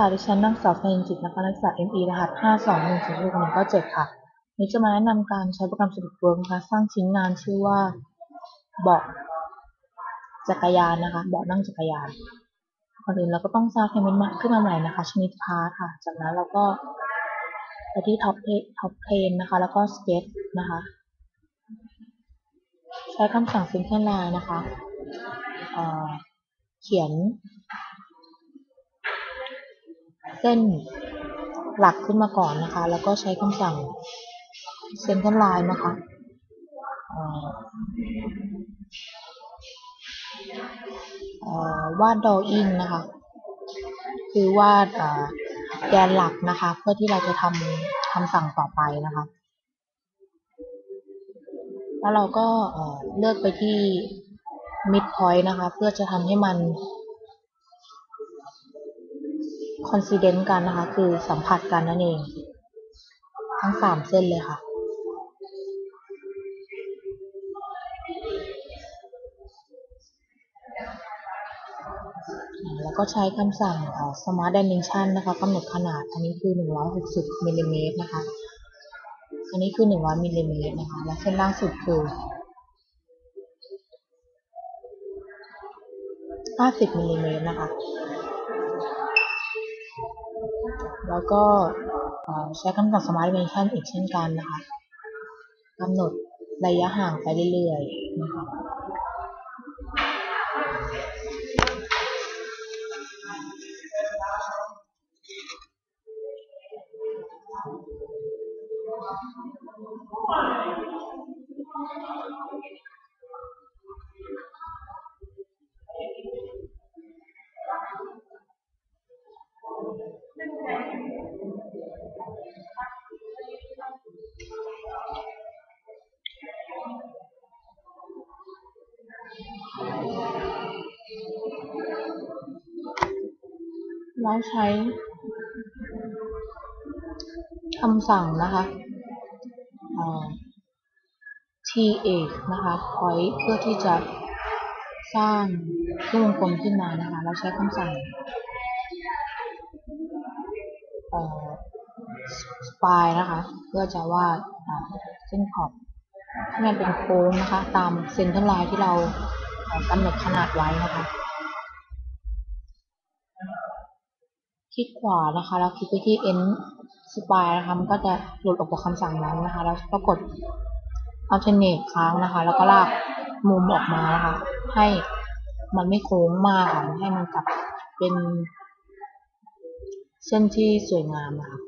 ค่ะ ดิฉันนางสาวพนินจิตนพนักศึกษา ME รหัส 5210617ค่ะ นี้จะมาแนะนำการใช้โปรแกรม SolidWorks นะคะสร้างชิ้นงานชื่อว่าเบาะจักรยานนะคะ เบาะนั่งจักรยานก่อนอื่นเราก็ต้องสร้าง element มาขึ้นมาใหม่นะคะ ชนิดพาร์ทค่ะ จากนั้นเราก็ไปที่ท็อปท็อปเพลนนะคะ แล้วก็ sketch นะคะ ใช้คำสั่ง simple line นะคะเเขียน ส้นหลักขึ้นมาก่อนนะคะ แล้วก็ใช้คำสั่ง center line นะคะวาด drawing นะคะ คือวาดแกนหลักนะคะ เพื่อที่เราจะทำคำสั่งต่อไปนะคะ แล้วเราก็เอ่อเลือกไปที่ mid point นะคะ เพื่อจะทำให้มัน coincident กันนะคะ คือสัมผัสกันนั่นเอง ทั้งสามเส้นเลยค่ะแล้วก็ใช้คำสั่ง smart dimension นะคะกำหนดขนาด อันนี้คือ 160มิลลิเมตรนะคะ อันนี้คือ 100มิลลิเมตรนะคะ และเส้นล่างสุดคือ 50มิลลิเมตรนะคะ แล้วก็ใช้คำสั่ง smart dimension อีกเช่นกันนะคะกำหนดระยะห่างไปเรื่อยๆนะคะ แล้วใช้คำสั่งนะคะ th นะคะ point เพื่อที่จะสร้างเครื่องวงกลมขึ้นมานะคะ เราใช้คำสั่ง spline นะคะ เพื่อจะวาดเส้นขอบให้มันเป็นโค้งนะคะ ตามเส้นเทอร์ไลน์ที่เรากำหนดขนาดไว้นะคะ คลิกขวานะคะ แล้วคลิกไปที่ end spline นะคะ มันก็จะหลุดออกจากคำสั่งนั้นนะคะ แล้วก็กด alternate ค้างนะคะ แล้วก็ลากมุมออกมานะคะ ให้มันไม่โค้งมากค่ะ ให้มันกลับเป็น เส้นที่สวยงามนะคะ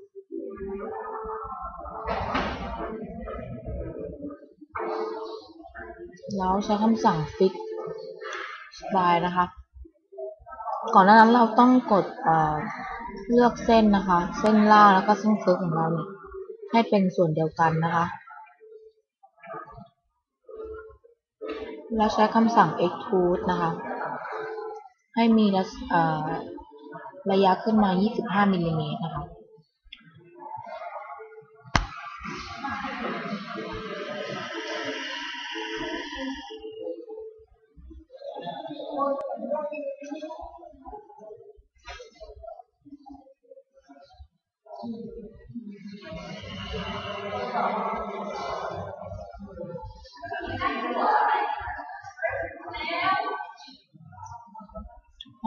แล้วใช้คำสั่ง fix spline นะคะ ก่อนหน้านั้นเราต้องกดเเลือกเส้นนะคะ เส้นล่างแล้วก็เส้นเคิร์ฟของเราเนี่ยให้เป็นส่วนเดียวกันนะคะ แล้วใช้คำสั่ง extrude นะคะ ให้มีระยะขึ้นมา 25มิลลิเมตรนะคะ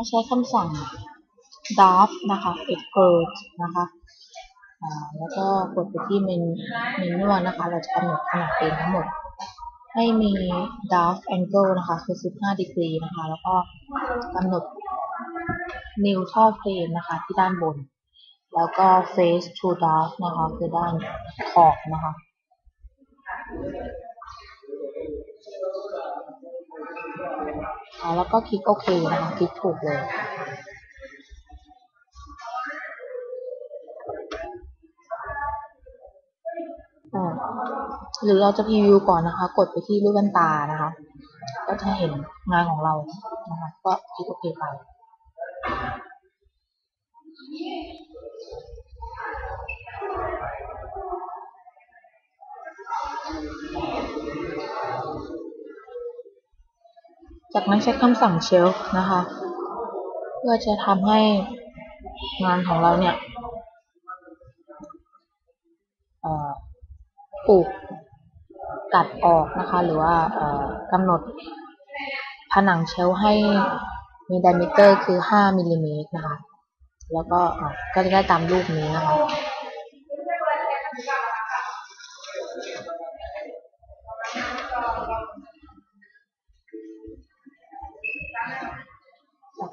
าใช้คำสั่ง draft นะคะ export นะคะแล้วก็กดไปที่เมนเมนูนะคะ เราจะกำหนดขนาดเองทั้งหมด ให้มี draft angle นะคะ คือ 15ดีกรีนะคะ แล้วก็กำหนด neutral plane นะคะ ที่ด้านบน แล้วก็ face to draft นะคะคือด้านขอบนะคะแล้วก็คลิกโอเคนะคะคลิกถูกเลยหรือเราจะพรีวิวก่อนนะคะ กดไปที่รูปแว่นตานะคะ ก็จะเห็นงานของเรานะคะ ก็คลิกโอเคไป จากนั้นใช้คำสั่ง shelf นะคะ เพื่อจะทำให้งานของเราเนี่ยปลูกตัดออกนะคะ หรือว่ากำหนดผนังเชล์ให้มีไดมิเตอร์คือ 5มิลลิเมตรนะคะ แล้วก็ก็จะได้ตามรูปนี้นะคะ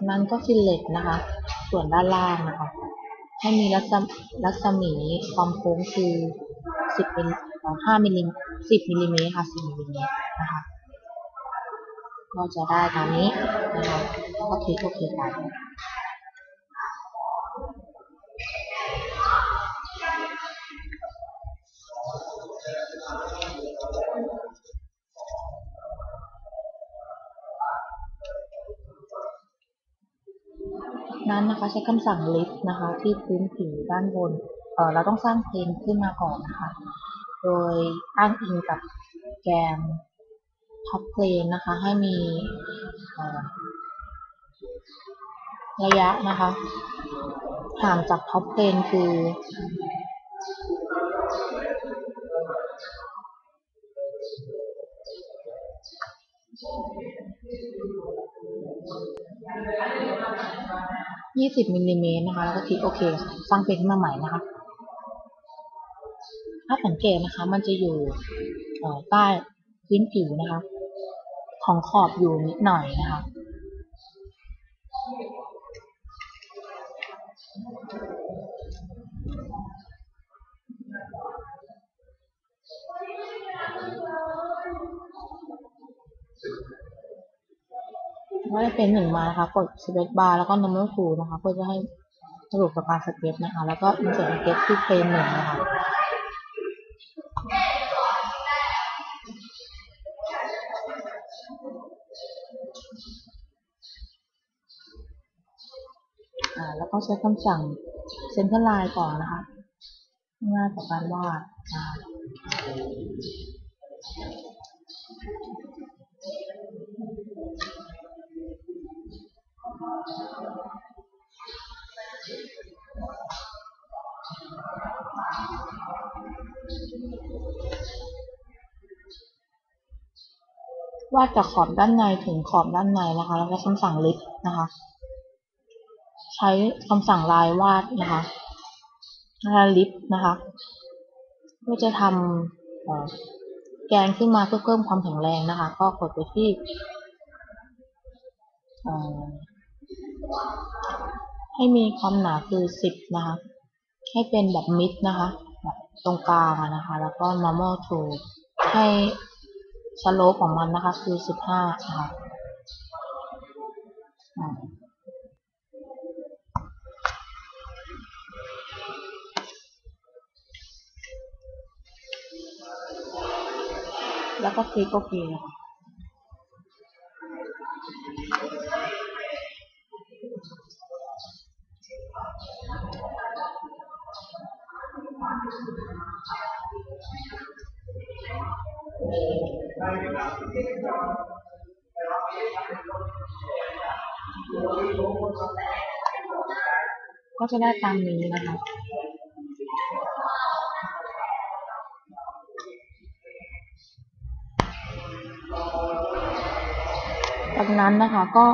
นั้นก็ฟิลเลตนะคะ ส่วนด้านล่างนะคะให้มีรัศมรัศมีความโค้งคือ 10มิลห้ามิลลิสิบมิลลิเมตรค่ะสิบมิลลิเมตรนะคะก็จะได้ตามนี้นะคะก็คลิกโอเคไป ใช้คำสั่ง lift นะคะ ที่พื้นผิวด้านบนเออเราต้องสร้างเพลนขึ้นมาก่อนนะคะ โดยอ้างอิงกับแกนท็อปเพลนนะคะ ให้มีระยะนะคะ ห่างจากท็อปเพลนคือ 20มิลลิเมตรนะคะ แล้วก็คลิกโอเคค่ะสร้างเพจขึ้นมาใหม่นะคะ ถ้าสังเกตนะคะ มันจะอยู่ใต้พื้นผิวนะคะ ของขอบอยู่นิดหน่อยนะคะ ก็ได้เป็นหนึ่งมานะคะ กด space bar แล้วก็ number two นะคะ เพื่อจะให้สรุปกับการสเก็ตนะคะ แล้วก็ insert สเก็ตที่เพลนหนึ่งนะคะอ่าแล้วก็ใช้คำสั่ง center line ก่อนนะคะง่ายต่อการวาด วาดจากขอบด้านในถึงขอบด้านในนะคะ แล้วก็คำสั่ง lift นะคะ ใช้คำสั่งลายวาดนะคะแล้วลิฟนะคะเพื่อจะทำแกนขึ้นมาเพื่อเพิ่มความแข็งแรงนะคะ ก็กดไปที่ให้มีความหนาคือ 10 นะคะ ให้เป็นแบบมิดนะคะ ตรงกลางนะคะ แล้วก็ normal to ให้ชโลปของมันนะคะ คือ 15นะคะแล้วก็คลิกโอเคนะคะ ก็จะได้ตามนี้นะคะจากนั้นนะคะก็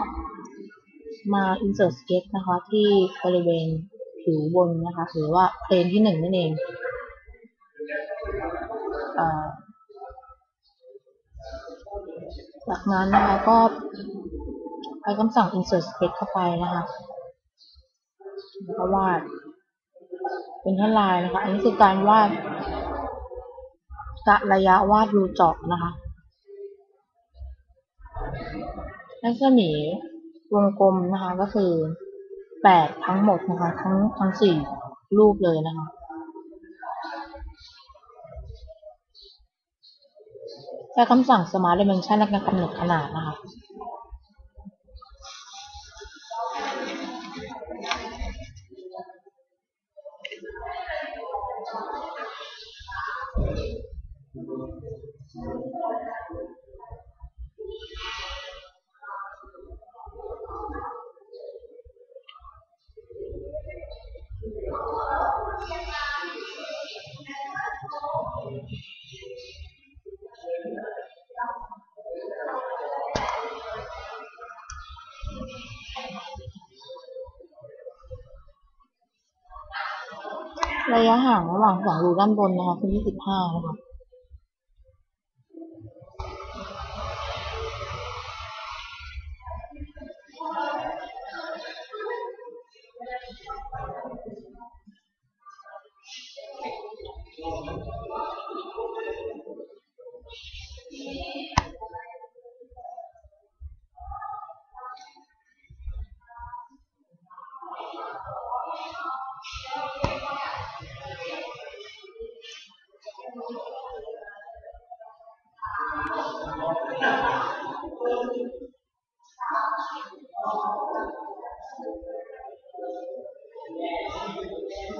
มา insert sketch นะคะที่บริเวณผิวบนนะคะหรือว่าเพลนที่หนึ่งนั่นเองจากนั้นนะคะก็ ใช้คำสั่ง insert sketch เข้าไปนะคะแล้วก็วาด เป็นแค่ลายนะคะ อันนี้คือการวาดกะระยะวาดรูเจาะนะคะรัศมีวงกลมนะคะ ก็คือแปดทั้งหมดนะคะ ทั้งทั้งสี่รูปเลยนะคะใช้คำสั่ง smart dimension ในการกำหนดขนาดนะคะ ระยะห่างระหว่างสองรูด้านบนนะคะคือ25นะคะ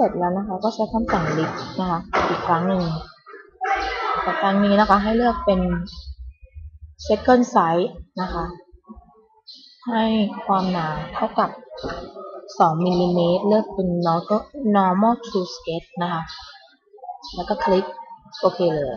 เสร็จแล้วนะคะ ก็ใช้คำสั่ง list นะคะ อีกครั้งหนึ่งแต่ครั้งนี้นะคะให้เลือกเป็น second size นะคะ ให้ความหนาเท่ากับ 2มิลลิเมตรเลือกเป็น normal to sketch นะคะ แล้วก็คลิกโอเคเลย